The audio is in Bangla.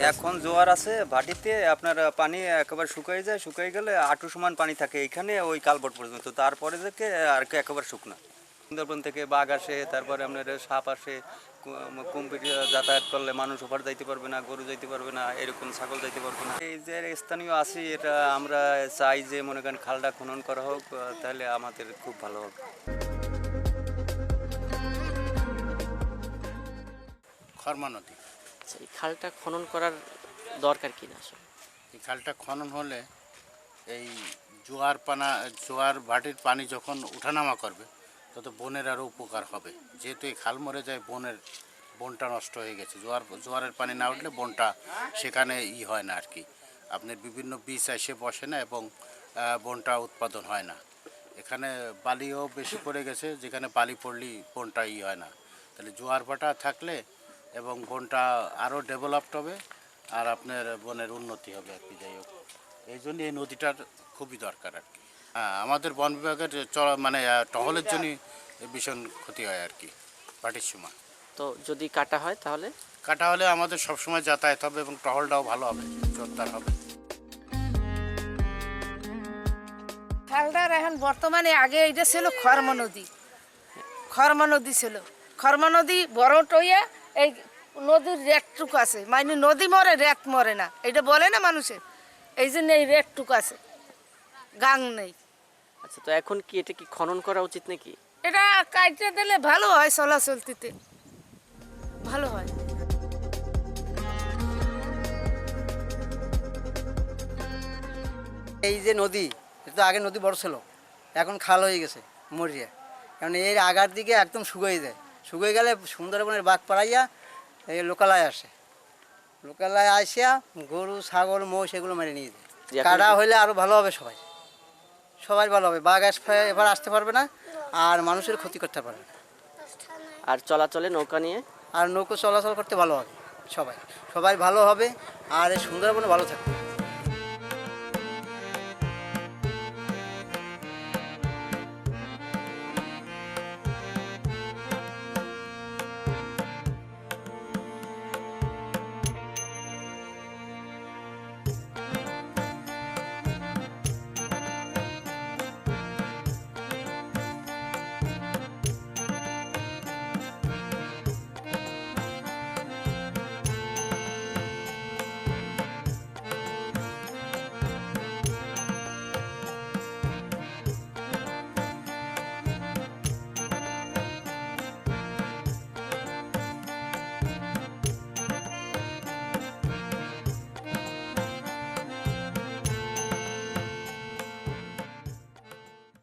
এখন জোয়ার আছে, ভাটিতে আপনার পানি একেবারে শুকিয়ে যায়, শুকিয়ে গেলে আটু সমান পানি থাকে এখানে, ওই কালবট পর্যন্ত। তারপরে থেকে আর কি একেবারে শুকনো। সুন্দরবন থেকে বাঘ আসে, তারপরে আপনার সাপ আসে, কু- যাতায়াত করলে মানুষ ওপার যাইতে পারবে না, গরু যাইতে পারবে না, এরকম ছাগল যাইতে পারবে না। এই যে স্থানীয় আছি, এটা আমরা চাই যে মনে করেন খালটা খনন করা হোক তাহলে আমাদের খুব ভালো হবে। খরমা নদী। আচ্ছা, এই খালটা খনন করার দরকার কি না এই খালটা খনন হলে এই জোয়ার পানা জোয়ার ভাটির পানি যখন উঠানামা করবে তত বনের আরও উপকার হবে। যেহেতু এই খাল মরে যায় বনের বনটা নষ্ট হয়ে গেছে। জোয়ার জোয়ারের পানি না উঠলে বনটা সেখানে ই হয় না আর কি আপনার বিভিন্ন বীজ এসে বসে না এবং বনটা উৎপাদন হয় না। এখানে বালিও বেশি পড়ে গেছে যেখানে বালি পড়লেই বনটা ই হয় না। তাহলে জোয়ার ভাটা থাকলে এবং বনটা আরও ডেভেলপড হবে আর আপনার বনের উন্নতি হবে আর কি যাই হোক। এই জন্য এই নদীটার খুবই দরকার আর কি। হ্যাঁ আমাদের বন বিভাগের চ- মানে টহলের জন্য ভীষণ ক্ষতি হয় আর কি পাটির সময় তো যদি কাটা হয় তাহলে? কাটা হলে আমাদের সবসময় যাতায়াত হবে এবং টহলটাও ভালো হবে জোরদার হবে। খালটার এখন বর্তমানে আগে এইটা ছিল খরমা নদী। খরমা নদী ছিল। খরমা নদী বড় টইয়া এই নদীর রেটটুকু আছে। মানে নদী মরে রেত মরে না। এটা বলে না মানুষের এই জন্য এই রেটটুকু আছে। গাং নেই। আচ্ছা তো এখন কি এটা কি খনন করা উচিত নাকি? এটা কাটতে দিলে ভালো হয় চলাচলতিতে ভালো হয়। এই যে নদী এটা তো আগে নদী বড় ছিল। এখন খাল হয়ে গেছে মরিয়া। কারণ এর আগার দিকে একদম শুকিয়ে যায়। শুকিয়ে গেলে সুন্দরবনের বাঘ পাড়াইয়া এই লোকালয় আসে। লোকালয় আসিয়া গরু ছাগল মোষ এগুলো মেরে নিয়ে যায়। কাটা হইলে আরও ভালো হবে সবাই। সবাই ভালো হবে। বাঘ এবার আসতে পারবে না আর মানুষের ক্ষতি করতে পারবে না। আর চলাচলে নৌকা নিয়ে? আর নৌকো চলাচল করতে ভালো হবে সবাই। সবাই ভালো হবে আর এই সুন্দরবনে ভালো থাকবে।